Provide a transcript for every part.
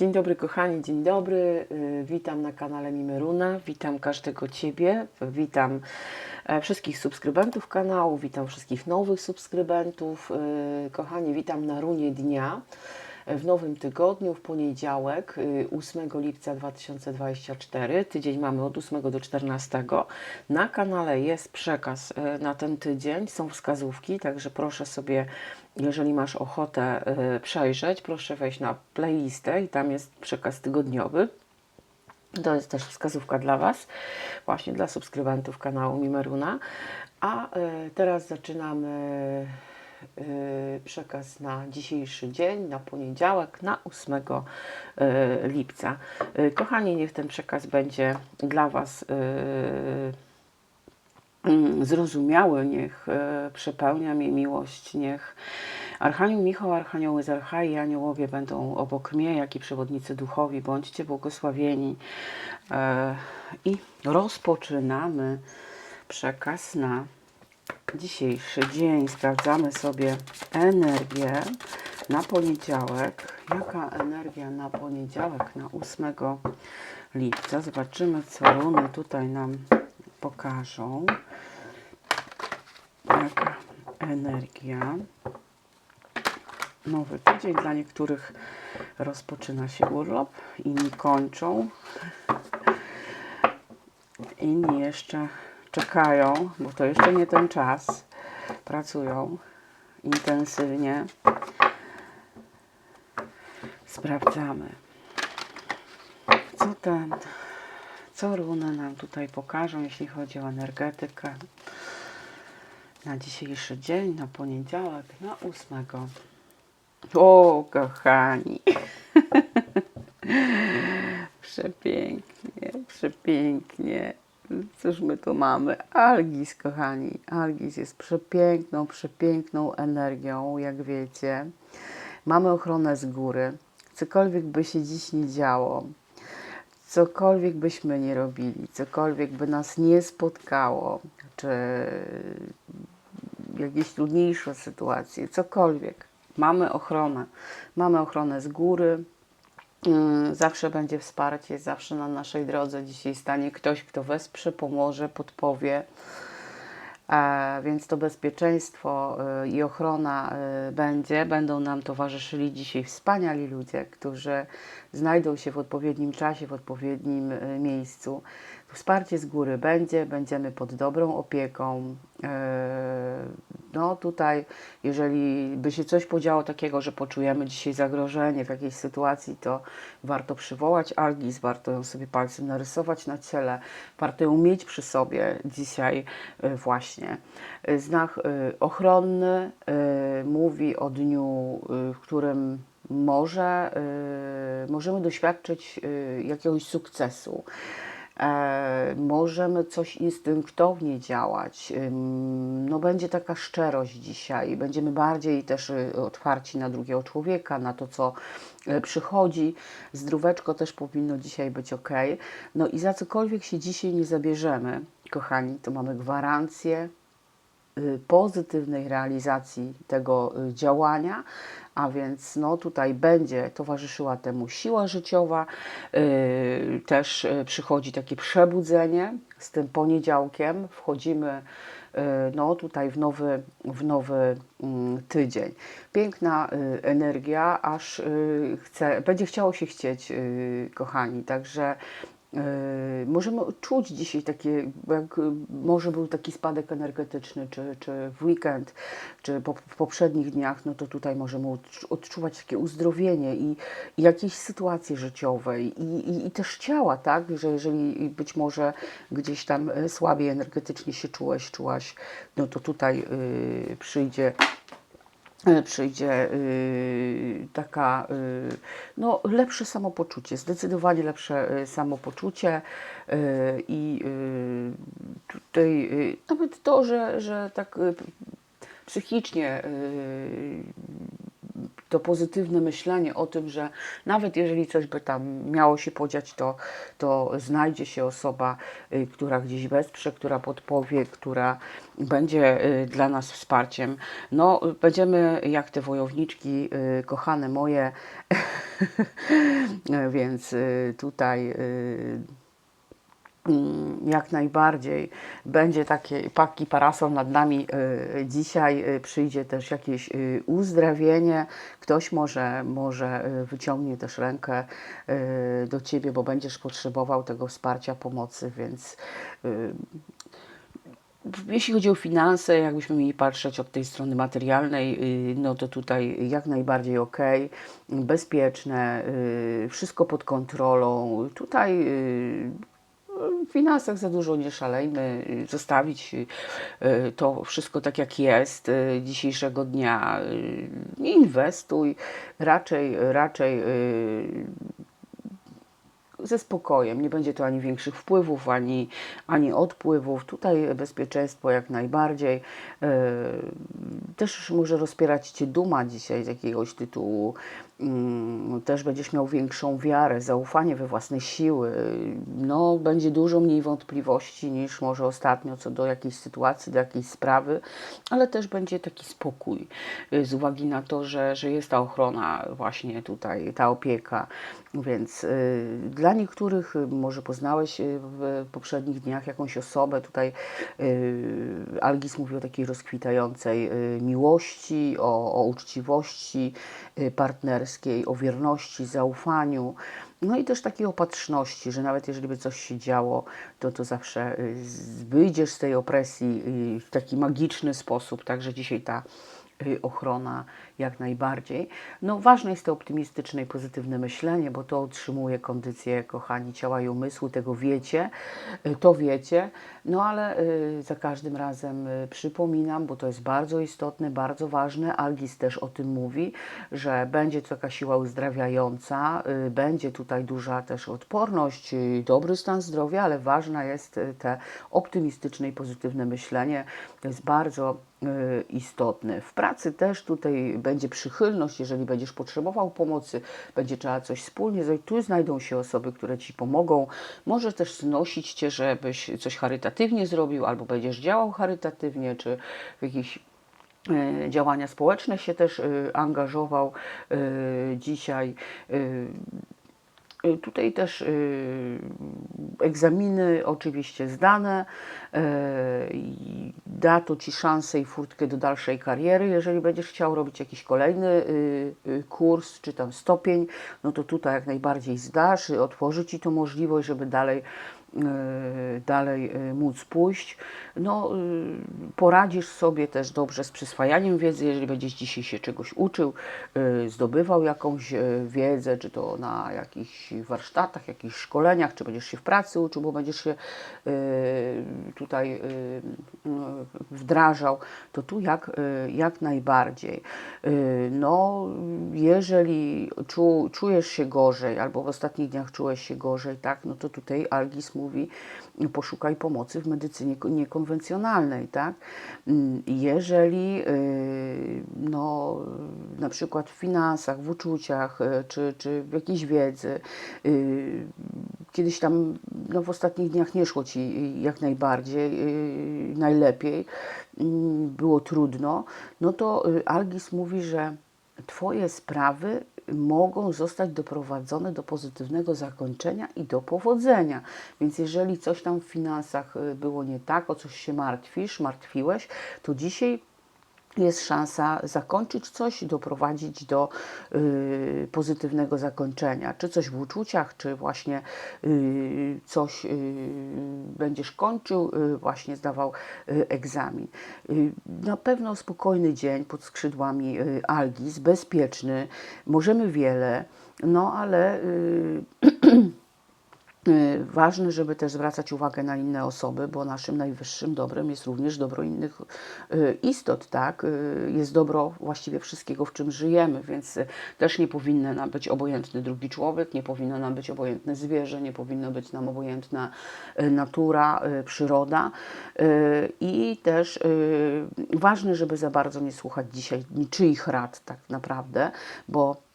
Dzień dobry kochani, dzień dobry. Y, Witam na kanale Mimeruna. Witam każdego Ciebie. Witam e, wszystkich subskrybentów kanału. Witam wszystkich nowych subskrybentów. Y, Kochani, witam na runie dnia. W nowym tygodniu, w poniedziałek, y, 8 lipca 2024. Tydzień mamy od 8 do 14. Na kanale jest przekaz na ten tydzień, są wskazówki, także proszę sobie jeżeli masz ochotę y, przejrzeć, proszę wejść na playlistę i tam jest przekaz tygodniowy. To jest też wskazówka dla Was, właśnie dla subskrybentów kanału Mimeruna. A y, teraz zaczynamy y, przekaz na dzisiejszy dzień, na poniedziałek, na 8 y, lipca. Kochani, niech ten przekaz będzie dla Was zrozumiały, niech e, przepełnia mnie miłość, niech Archanioł Michał, Archanioły z Archai i aniołowie będą obok mnie, jak i przewodnicy duchowi, bądźcie błogosławieni. E, I rozpoczynamy przekaz na dzisiejszy dzień. Sprawdzamy sobie energię na poniedziałek. Jaka energia na poniedziałek, na 8 lipca? Zobaczymy, co runy tutaj nam pokażą. Jaka energia. Nowy tydzień dla niektórych rozpoczyna się urlop, inni kończą, inni jeszcze czekają, bo to jeszcze nie ten czas. Pracują intensywnie. Sprawdzamy, co ten, co runy nam tutaj pokażą, jeśli chodzi o energetykę na dzisiejszy dzień, na poniedziałek, na 8. O, kochani. przepięknie, przepięknie. Cóż my tu mamy? Algis, kochani. Algis jest przepiękną, przepiękną energią, jak wiecie. Mamy ochronę z góry. Cokolwiek by się dziś nie działo, cokolwiek byśmy nie robili, cokolwiek by nas nie spotkało, czy jakieś trudniejsze sytuacje, cokolwiek. Mamy ochronę. Mamy ochronę z góry. Yy, Zawsze będzie wsparcie, zawsze na naszej drodze dzisiaj stanie ktoś, kto wesprze, pomoże, podpowie. E, więc to bezpieczeństwo y, i ochrona y, będzie. Będą nam towarzyszyli dzisiaj wspaniali ludzie, którzy znajdą się w odpowiednim czasie, w odpowiednim miejscu. Wsparcie z góry będzie, będziemy pod dobrą opieką. No tutaj, jeżeli by się coś podziało takiego, że poczujemy dzisiaj zagrożenie w jakiejś sytuacji, to warto przywołać Algis, warto ją sobie palcem narysować na ciele, warto ją mieć przy sobie dzisiaj e, właśnie. Znak e, ochronny e, mówi o dniu, w którym może, możemy doświadczyć jakiegoś sukcesu. E, możemy coś instynktownie działać. No, będzie taka szczerość dzisiaj. Będziemy bardziej też y, otwarci na drugiego człowieka, na to, co e, przychodzi. Zdróweczko też powinno dzisiaj być ok. No i za cokolwiek się dzisiaj nie zabierzemy, kochani, to mamy gwarancję y, pozytywnej realizacji tego y, działania, a więc no tutaj będzie towarzyszyła temu siła życiowa, y, też y, przychodzi takie przebudzenie z tym poniedziałkiem, wchodzimy y, no tutaj w nowy, w nowy mm, tydzień. Piękna y, energia, aż y, chce, będzie chciało się chcieć, y, kochani, także możemy czuć dzisiaj takie, jak y, może był taki spadek energetyczny, czy, czy w weekend, czy po, w poprzednich dniach, no to tutaj możemy odczu- odczuwać takie uzdrowienie i, i jakieś sytuacje życiowe i, i, i też ciała, tak, że jeżeli być może gdzieś tam y, słabiej energetycznie się czułeś, czułaś, no to tutaj y, przyjdzie e, przyjdzie y, taka, y, no, lepsze samopoczucie, zdecydowanie lepsze y, samopoczucie y, i y, tutaj y, nawet to, że, że tak y, psychicznie y, to pozytywne myślenie o tym, że nawet jeżeli coś by tam miało się podziać, to, to znajdzie się osoba, y, która gdzieś wesprze, która podpowie, która będzie y, dla nas wsparciem. No, będziemy jak te wojowniczki, y, kochane moje, więc tutaj. Mm, jak najbardziej. Będzie takie taki parasol nad nami y, dzisiaj y, przyjdzie też jakieś y, uzdrawienie ktoś może może wyciągnie też rękę do ciebie bo będziesz potrzebował tego wsparcia pomocy więc jeśli chodzi o finanse, jakbyśmy mieli patrzeć od tej strony materialnej, no to tutaj jak najbardziej ok, bezpieczne, wszystko pod kontrolą. Tutaj w finansach za dużo nie szalejmy, y, zostawić y, y, to wszystko tak jak jest dzisiejszego dnia. inwestuj, raczej, raczej ze spokojem. Nie będzie to ani większych wpływów, ani, ani odpływów. Tutaj bezpieczeństwo jak najbardziej. Też może rozpierać Cię duma dzisiaj z jakiegoś tytułu. Mm, Też będziesz miał większą wiarę, zaufanie we własne siły. No, będzie dużo mniej wątpliwości niż może ostatnio co do jakiejś sytuacji, do jakiejś sprawy, ale też będzie taki spokój y, z uwagi na to, że, że jest ta ochrona właśnie tutaj, ta opieka. Więc y, dla niektórych y, może poznałeś w poprzednich dniach jakąś osobę. Tutaj Algis mówi o takiej rozkwitającej miłości, o, o uczciwości y, o wierności, zaufaniu. No i też takiej opatrzności, że nawet jeżeli by coś się działo, to to zawsze y, wyjdziesz z tej opresji y, w taki magiczny sposób. Także dzisiaj ta ochrona jak najbardziej. No ważne jest to optymistyczne i pozytywne myślenie, bo to utrzymuje kondycję, kochani, ciała i umysłu, tego wiecie, y, to wiecie, no ale y, za każdym razem y, przypominam, bo to jest bardzo istotne, bardzo ważne, Algis też o tym mówi, że będzie to taka siła uzdrawiająca, y, będzie tutaj duża też odporność, y, dobry stan zdrowia, ale ważne jest y, te optymistyczne i pozytywne myślenie, to jest bardzo y, istotne. W pracy też tutaj będzie przychylność, jeżeli będziesz potrzebował pomocy, będzie trzeba coś wspólnie zrobić. Tu znajdą się osoby, które ci pomogą. Może też znosić cię, żebyś coś charytatywnie zrobił, albo będziesz działał charytatywnie, czy w jakiś e, działania społeczne się też e, angażował dzisiaj. E, Tutaj też y, egzaminy oczywiście zdane i da to Ci szansę i furtkę do dalszej kariery. Jeżeli będziesz chciał robić jakiś kolejny kurs czy tam stopień, no to tutaj jak najbardziej zdasz, otworzy Ci to możliwość, żeby dalej dalej y, móc pójść. No, y, poradzisz sobie też dobrze z przyswajaniem wiedzy, jeżeli będziesz dzisiaj się czegoś uczył, y, zdobywał jakąś y, wiedzę, czy to na jakichś warsztatach, jakichś szkoleniach, czy będziesz się w pracy uczył, bo będziesz się y, tutaj y, y, wdrażał, to tu jak, y, jak najbardziej. Y, No, jeżeli czu, czujesz się gorzej, albo w ostatnich dniach czułeś się gorzej, tak, no to tutaj Algis mówi, poszukaj pomocy w medycynie ko- niekonwencjonalnej, tak? Mm, Jeżeli y, no, na przykład w finansach, w uczuciach, y, czy, czy w jakiejś wiedzy, y, kiedyś tam no, w ostatnich dniach nie szło Ci jak najbardziej, najlepiej, było trudno, no to Algis mówi, że Twoje sprawy mogą zostać doprowadzone do pozytywnego zakończenia i do powodzenia. Więc jeżeli coś tam w finansach y, było nie tak, o coś się martwisz, martwiłeś, to dzisiaj jest szansa zakończyć coś, doprowadzić do y, pozytywnego zakończenia. Czy coś w uczuciach, czy właśnie y, coś y, będziesz kończył, y, właśnie zdawał y, egzamin. Y, na pewno spokojny dzień pod skrzydłami Algis, bezpieczny, możemy wiele, no ale Ważne, żeby też zwracać uwagę na inne osoby, bo naszym najwyższym dobrem jest również dobro innych y, istot, tak? Y, Jest dobro właściwie wszystkiego, w czym żyjemy, więc y, też nie powinien nam być obojętny drugi człowiek, nie powinno nam być obojętne zwierzę, nie powinno być nam obojętna y, natura, y, przyroda. Y, I też y, ważne, żeby za bardzo nie słuchać dzisiaj niczyich rad tak naprawdę, bo y,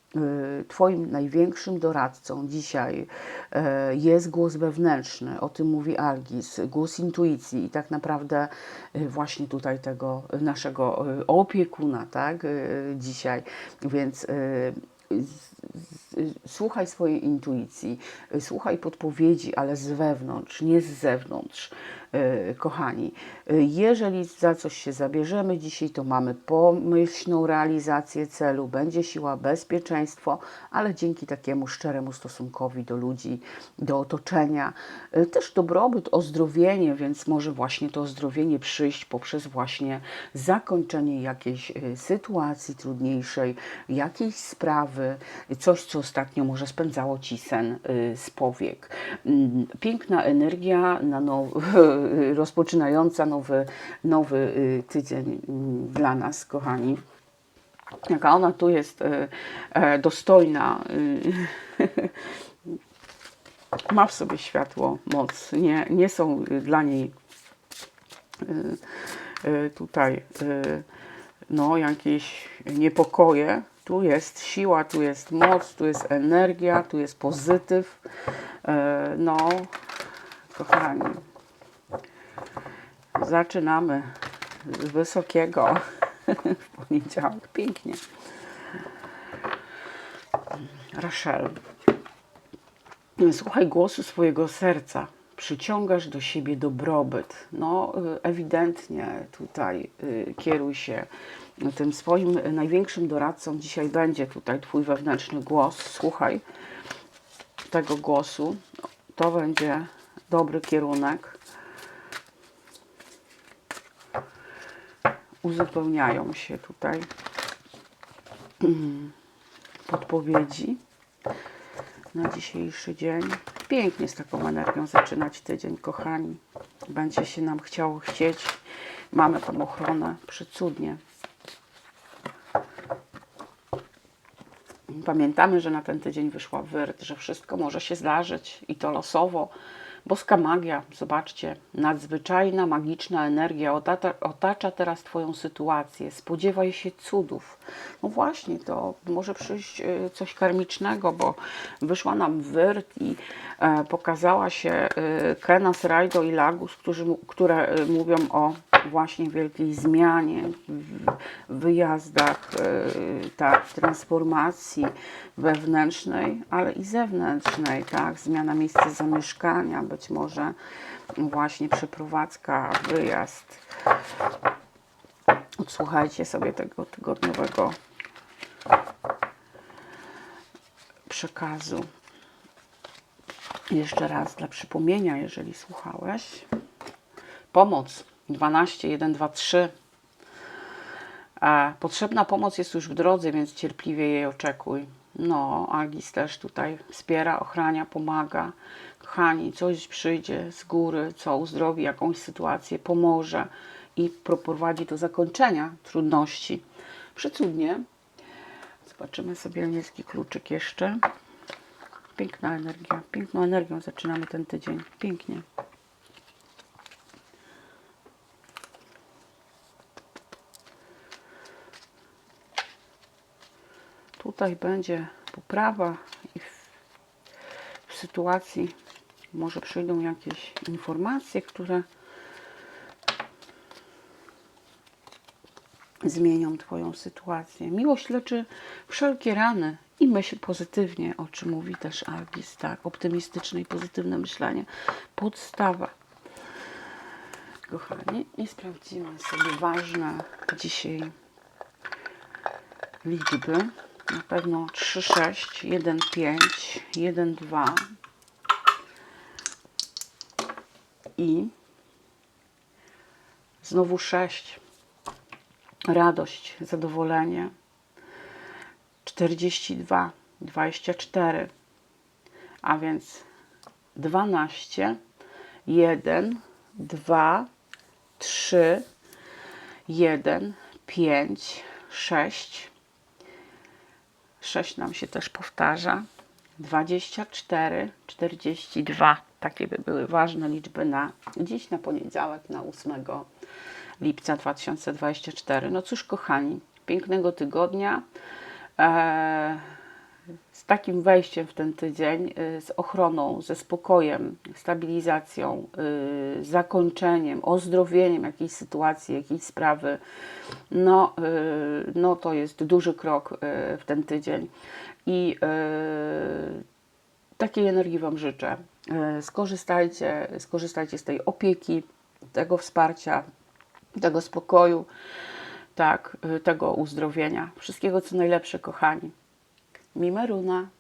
Twoim największym doradcą dzisiaj e, jest głos wewnętrzny, o tym mówi Algis, głos intuicji i tak naprawdę y, właśnie tutaj tego naszego opiekuna, tak, dzisiaj, więc słuchaj swojej intuicji, y, słuchaj podpowiedzi, ale z wewnątrz, nie z zewnątrz, y, kochani. Y, Jeżeli za coś się zabierzemy dzisiaj, to mamy pomyślną realizację celu, będzie siła, bezpieczeństwo, ale dzięki takiemu szczeremu stosunkowi do ludzi, do otoczenia, też dobrobyt, ozdrowienie, więc może właśnie to ozdrowienie przyjść poprzez właśnie zakończenie jakiejś sytuacji trudniejszej, jakiejś sprawy, coś, co ostatnio może spędzało Ci sen y, z powiek. Mm, Piękna energia na now, rozpoczynająca nowy, nowy y, tydzień mm, dla nas, kochani. Jaka ona tu jest y, e, dostojna. y, Ma w sobie światło, moc. Nie, nie są y, dla niej y, y, tutaj y, no, jakieś niepokoje. Tu jest siła, tu jest moc, tu jest energia, tu jest pozytyw. E, No, kochani, zaczynamy z wysokiego w poniedziałek. Pięknie. Rachel. Słuchaj głosu swojego serca. Przyciągasz do siebie dobrobyt. No, y, ewidentnie tutaj y, kieruj się tym swoim największym doradcą. Dzisiaj będzie tutaj Twój wewnętrzny głos. Słuchaj tego głosu. To będzie dobry kierunek. Uzupełniają się tutaj podpowiedzi na dzisiejszy dzień. Pięknie z taką energią zaczynać tydzień, kochani. Będzie się nam chciało chcieć. Mamy tą ochronę. Przecudnie. Pamiętamy, że na ten tydzień wyszła wyrt, że wszystko może się zdarzyć i to losowo. Boska magia, zobaczcie, nadzwyczajna, magiczna energia otacza, otacza teraz Twoją sytuację. Spodziewaj się cudów. No właśnie, to może przyjść e, coś karmicznego, bo wyszła nam wyrt i e, pokazała się e, Kenas, Rajdo i Lagus, którzy, które mówią o właśnie wielkiej zmianie, w wyjazdach, e, tak, transformacji wewnętrznej, ale i zewnętrznej, tak, zmiana miejsca zamieszkania, być może właśnie przeprowadzka, wyjazd. Odsłuchajcie sobie tego tygodniowego przekazu. Jeszcze raz dla przypomnienia, jeżeli słuchałeś. Pomoc 12 1 2 3. E, Potrzebna pomoc jest już w drodze, więc cierpliwie jej oczekuj. No, Agis też tutaj wspiera, ochrania, pomaga. Kochani, coś przyjdzie z góry, co uzdrowi jakąś sytuację, pomoże i prowadzi do zakończenia trudności. Przecudnie. Zobaczymy sobie niebieski kluczyk jeszcze. Piękna energia. Piękną energią zaczynamy ten tydzień. Pięknie. Tutaj będzie poprawa i w, w sytuacji może przyjdą jakieś informacje, które zmienią Twoją sytuację. Miłość leczy wszelkie rany i myśl pozytywnie, o czym mówi też Algis, tak, optymistyczne i pozytywne myślenie. Podstawa. Kochani, i sprawdzimy sobie ważne dzisiaj liczby. Na pewno 3, 6, 1, 5, 1, 2 i znowu 6. Radość, zadowolenie. 42, 24, a więc 12, 1, 2, 3, 1, 5, 6. 6 nam się też powtarza. 24, 42. Takie by były ważne liczby na dziś, na poniedziałek, na 8 lipca 2024. No cóż, kochani, pięknego tygodnia. Eee, z takim wejściem w ten tydzień, y, z ochroną, ze spokojem, stabilizacją, y, zakończeniem, ozdrowieniem jakiejś sytuacji, jakiejś sprawy, no, y, no to jest duży krok w ten tydzień. I takiej energii Wam życzę. Skorzystajcie, skorzystajcie z tej opieki, tego wsparcia, tego spokoju, tak, tego uzdrowienia. Wszystkiego co najlepsze, kochani. Mimeruna.